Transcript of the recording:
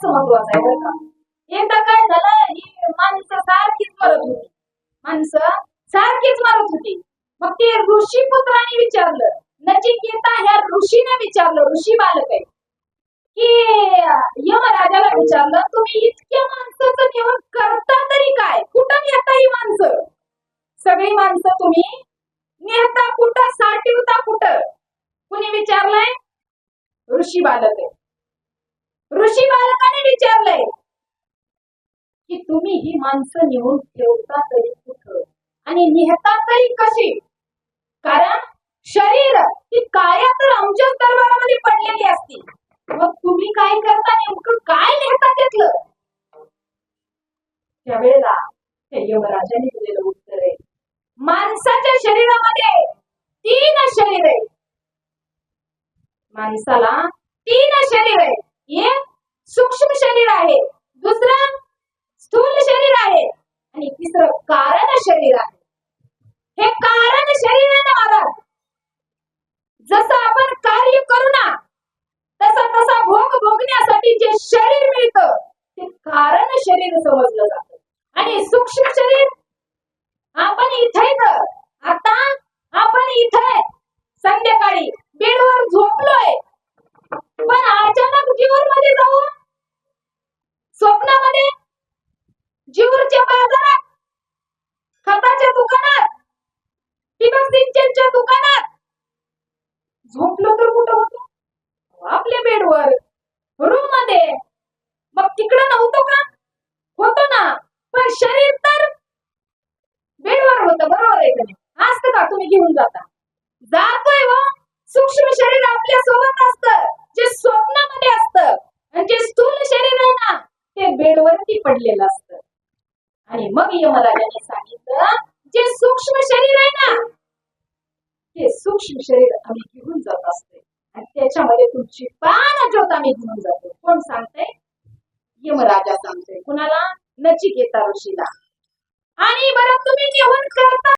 फारच महत्वाचं आहे बरं का एकदा काय झालं ही माणसं सारखीच मरत होती माणसं सारखीच मरत होती मग ते ऋषी पुत्राने विचारलं नचिकेता ह्या ऋषीने विचारलं ऋषी बालक आहे की यमराजाला विचारलं तुम्ही इतक्या माणसाचं निवड करता तरी काय कुठं नेता ही माणसं सगळी माणसं तुम्ही नेता कुठं साठवता कुठं कुणी विचारलंय ऋषी बालक आहे. ऋषी बालकाने विचारलंय की तुम्ही ही माणसं नेऊन ठेवता तरी कुठं? आणि नेहता तरी कशी? कारण शरीर ही काया तर आमच्याच दरबारामध्ये पडलेली असती. मग तुम्ही काय करता? नेमकं काय नेहता त्यातलं? त्यावेळेला त्या यमराजाने दिलेलं उत्तर आहे माणसाच्या शरीरामध्ये तीन शरीर आहे माणसाला तीन शरीर आहे शरीर आहे. दुसरं स्थूल शरीर आहे. आणि तिसरं कारण शरीर आहे. हे कारण शरीर आहे ना महाराज. जसं आपण कार्य करू ना तसा तसा भोग भोगण्यासाठी जे शरीर मिळतं ते कारण शरीर समजलं जातं. आणि सूक्ष्म शरीर आपण इथे आता आपण इथे संध्याकाळी बेडवर झोपलोय. पण अचानक जी मध्ये जाऊ स्वप्नामध्ये जीवरच्या बाजारात खताच्या दुकानात ठिबक सिंचनच्या दुकानात. झोपलो तर कुठं होतो? आपल्या बेडवर रूममध्ये मग तिकडं नव्हतं का? होतो ना. पण शरीर तर बेडवर होतं बरोबर आहे का नाही? असतं का? तुम्ही घेऊन जाता. जातोय व सूक्ष्म शरीर आपल्यासोबत असतं. जे स्वप्नामध्ये असतं. आणि जे स्थूल शरीर आहे ना ते बेडवरती पडलेलं असतं. आणि मग यमराजाने सांगितलं जे सूक्ष्म शरीर आहे ना ते सूक्ष्म शरीर आम्ही घेऊन जात असते. आणि त्याच्यामध्ये तुमची प्राण ज्योत आम्ही घेऊन जातो. कोण सांगते यमराजा सांगतोय. कुणाला? नचिकेता ऋषीला. आणि बरं तुम्ही निहून करता